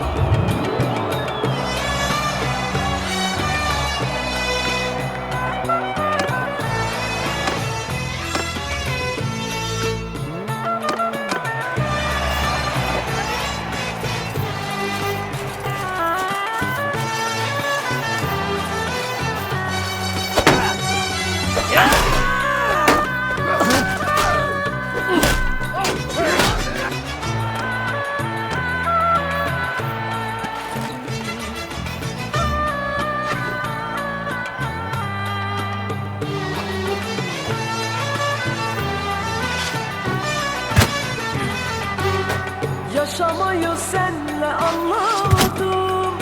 Yeah. Yaşamayı senle anladım.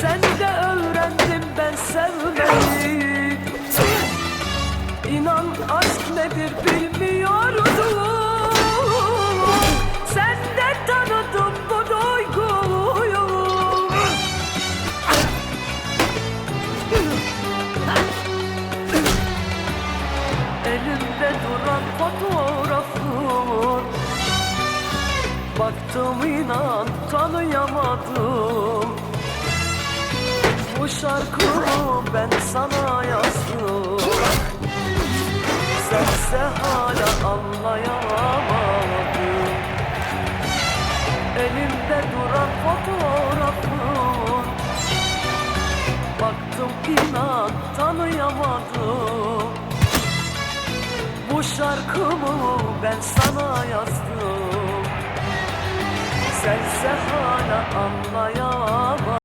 Sen de öğrendim ben sevmeyi. İnan aşk nedir bilmiyordum. Sen de tanıdım bu duyguyu Elimde duran fotoğrafın Baktım inan tanıyamadım. Bu şarkımı ben sana yazdım. Sense hala anlayamadım. Elimde duran fotoğrafın Baktım inan tanıyamadım. Bu şarkımı ben sana yazdım Sense hala anlayamadım